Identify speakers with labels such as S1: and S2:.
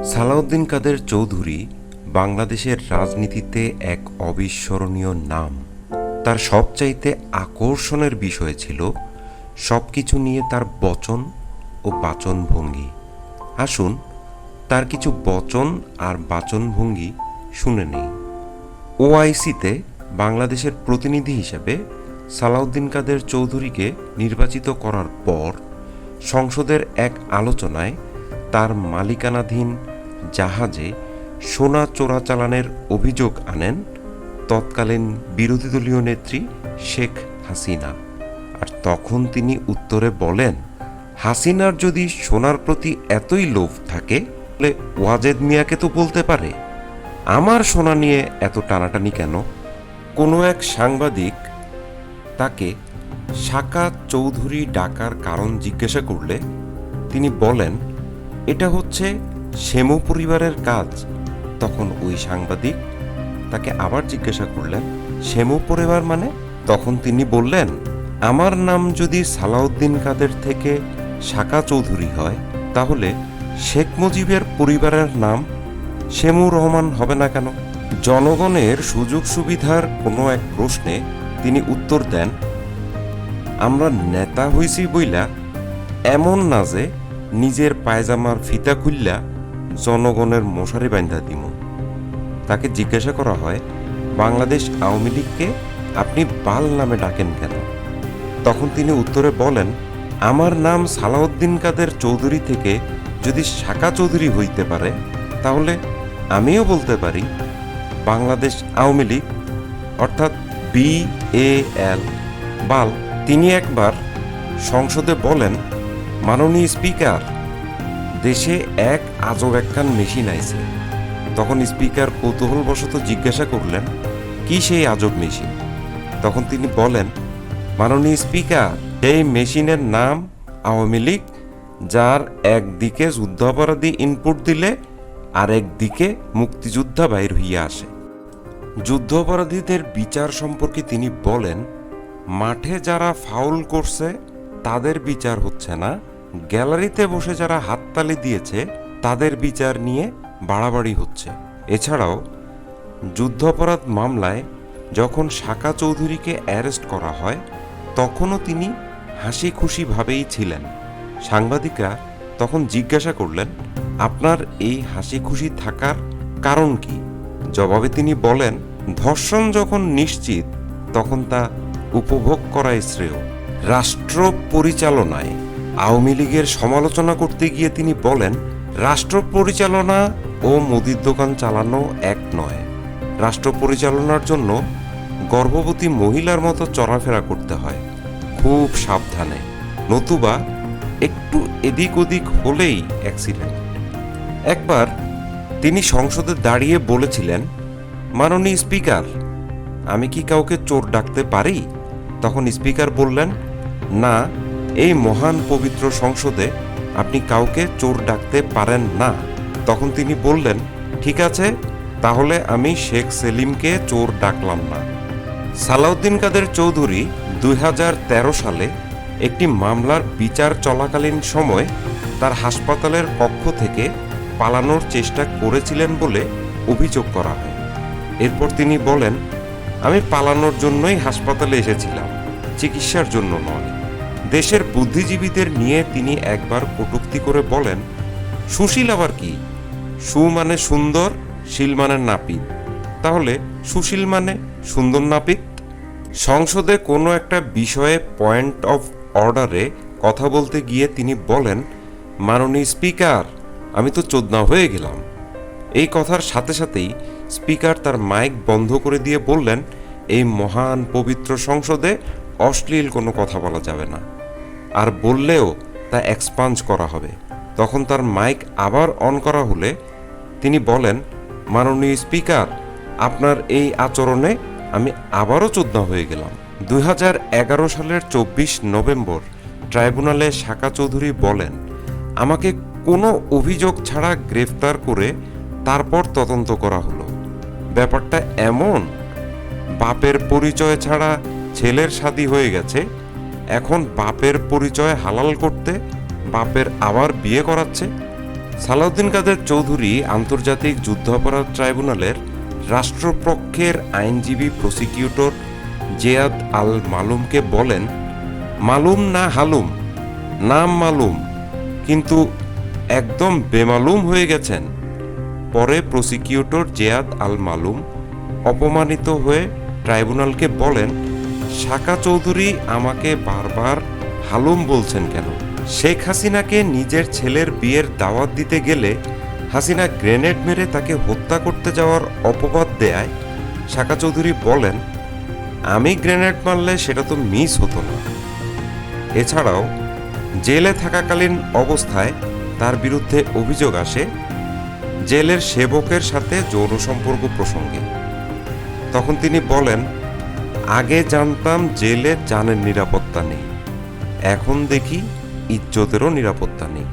S1: সালাউদ্দিন কাদের চৌধুরী বাংলাদেশের রাজনীতিতে এক অবিস্মরণীয় নাম। তার সবচাইতে আকর্ষণের বিষয় ছিল সব কিছু নিয়ে তার বচন ও বাচনভঙ্গি। আসুন, তার কিছু বচন আর বাচনভঙ্গি শুনে নেই। ওআইসিতে বাংলাদেশের প্রতিনিধি হিসেবে সালাউদ্দিন কাদের চৌধুরীকে নির্বাচিত করার পর সংসদের এক আলোচনায় তার মালিকানাধীন জাহাজে সোনা চোরাচালানের অভিযোগ আনেন তৎকালীন বিরোধী দলীয় নেত্রী শেখ হাসিনা। আর তখন তিনি উত্তরে বলেন, হাসিনার যদি সোনার প্রতি এতই লোভ থাকে, তাহলে ওয়াজেদ মিয়াকে তো বলতে পারে। আমার সোনা নিয়ে এত টানাটানি কেন? কোনো এক সাংবাদিক তাকে শাকা চৌধুরী ডাকার কারণ জিজ্ঞাসা করলে তিনি বলেন এটা হচ্ছে সেমু পরিবারের কাজ। তখন ওই সাংবাদিক তাকে আবার জিজ্ঞাসা করলেন সেমু পরিবার মানে? তখন তিনি বললেন, আমার নাম যদি সালাউদ্দিন কাদের থেকে শাকা চৌধুরী হয়, তাহলে শেখ মুজিবের পরিবারের নাম শেমু রহমান হবে না কেন? জনগণের সুযোগ সুবিধার কোনো এক প্রশ্নে তিনি উত্তর দেন, আমরা নেতা হইছি বইলা এমন না যে নিজের পায়জামার ফিতা খুললা জনগণের মশারি বান্ধা দিমু। তাকে জিজ্ঞাসা করা হয়, বাংলাদেশ আওয়ামী লীগকে আপনি বাল নামে ডাকেন কেন? তখন তিনি উত্তরে বলেন, আমার নাম সালাউদ্দিন কাদের চৌধুরী থেকে যদি শাকা চৌধুরী হইতে পারে, তাহলে আমিও বলতে পারি, বাংলাদেশ আওয়ামী লীগ, অর্থাৎ বি এ এল, বাল। তিনি একবার সংসদে বলেন মাননীয় স্পিকার, দেশে এক আজব একখান মেশিন আইছে। তখন স্পিকার কৌতূহলবশত জিজ্ঞাসা করলেন, কি সেই আজব মেশিন? তখন তিনি বলেন, মাননীয় স্পিকার, এই মেশিনের নাম আওয়ামী লীগ, যার একদিকে যুদ্ধাপরাধী ইনপুট দিলে আরেক দিকে মুক্তিযোদ্ধা বাইর হইয়া আসে। যুদ্ধাপরাধীদের বিচার সম্পর্কে তিনি বলেন, মাঠে যারা ফাউল করছে, তাদের বিচার হচ্ছে না গ্যালারিতে বসে যারা হাততালি দিয়েছে, তাদের বিচার নিয়ে বাড়াবাড়ি হচ্ছে। এছাড়াও, যুদ্ধাপরাধ মামলায় যখন শাকা চৌধুরীকে অ্যারেস্ট করা হয়, তখনও তিনি হাসি খুশিভাবেই ছিলেন। সাংবাদিকরা তখন জিজ্ঞাসা করলেন, আপনার এই হাসি খুশি থাকার কারণ কি? জবাবে তিনি বলেন, ধর্ষণ যখন নিশ্চিত, তখন তা উপভোগ করাই শ্রেয়। রাষ্ট্র পরিচালনায় আওয়ামী লীগের সমালোচনা করতে গিয়ে তিনি বলেন, রাষ্ট্র পরিচালনা ও মুদির দোকান চালানো এক নয়। রাষ্ট্র পরিচালনার জন্য গর্ভবতী মহিলার মতো চলাফেরা করতে হয়। খুব সাবধানে। নতুবা একটু এদিক ওদিক হলেই অ্যাক্সিডেন্ট। একবার তিনি সংসদে দাঁড়িয়ে বলেছিলেন, মাননীয় স্পিকার, আমি কি কাউকে চোর ডাকতে পারি? তখন স্পিকার বললেন, না এই মহান পবিত্র সংসদে আপনি কাউকে চোর ডাকতে পারেন না। তখন তিনি বললেন, ঠিক আছে, তাহলে আমি শেখ সেলিমকে চোর ডাকলাম না। সালাউদ্দিন কাদের চৌধুরী দুই হাজার তেরো সালে একটি মামলার বিচার চলাকালীন সময় তার হাসপাতালের কক্ষ থেকে পালানোর চেষ্টা করেছিলেন বলে অভিযোগ করা হয়। এরপর তিনি বলেন, আমি পালানোর জন্যই হাসপাতালে এসেছিলাম, চিকিৎসার জন্য নয়। দেশের বুদ্ধিজীবীদের নিয়ে তিনি একবার কটূক্তি করে বলেন, সুশীল আবার কি? সু মানে সুন্দর, শিল মানে নাপিত। তাহলে সুশীল মানে সুন্দর নাপিত? সংসদে কোনো একটা বিষয়ে পয়েন্ট অফ অর্ডারে কথা বলতে গিয়ে তিনি বলেন, মাননীয় স্পিকার, আমি তো চোদনা হয়ে গেলাম। এই কথার সাথে সাথেই স্পিকার তার মাইক বন্ধ করে দিয়ে বললেন, এই মহান পবিত্র সংসদে অশ্লীল কোনো কথা বলা যাবে না। আর বললেও তা এক্সপাঞ্জ করা হবে। তখন তার মাইক আবার অন করা হলে তিনি বলেন, মাননীয় স্পিকার আপনার এই আচরণে আমি আবারও চোদনা হয়ে গেলাম। দু হাজার এগারো সালের চব্বিশ নভেম্বর ট্রাইব্যুনালে শাকা চৌধুরী বলেন, আমাকে কোনো অভিযোগ ছাড়া গ্রেফতার করে তারপর তদন্ত করা হলো। ব্যাপারটা এমন, বাপের পরিচয় ছাড়া ছেলের শাদি হয়ে গেছে এখন বাপের পরিচয় হালাল করতে, বাপের আবার বিয়ে করাচ্ছে। সালাউদ্দিন কাদের চৌধুরী আন্তর্জাতিক যুদ্ধাপরাধ ট্রাইব্যুনালের রাষ্ট্রপক্ষের আইনজীবী প্রসিকিউটর জেয়াদ আল মালুমকে বলেন, মালুম না হালুম, নাম মালুম, কিন্তু একদম বেমালুম হয়ে গেছেন। পরে প্রসিকিউটর জেয়াদ আল মালুম অপমানিত হয়ে ট্রাইব্যুনালকে বলেন শাকা চৌধুরী আমাকে বারবার হালুম বলছেন কেন? শেখ হাসিনাকে নিজের ছেলের বিয়ের দাওয়াত দিতে গেলে হাসিনা গ্রেনেড মেরে তাকে হত্যা করতে যাওয়ার অপবাদ দেয়। শাকা চৌধুরী বলেন, আমি গ্রেনেড মারলে সেটা তো মিস হতো না। এছাড়াও, জেলে থাকাকালীন অবস্থায় তার বিরুদ্ধে অভিযোগ আসে, জেলের সেবকের সাথে যৌন সম্পর্ক প্রসঙ্গে। তখন তিনি বলেন আগে জানতাম জেলে জানের নিরাপত্তা নেই। এখন দেখি ইজ্জতেরও নিরাপত্তা নেই।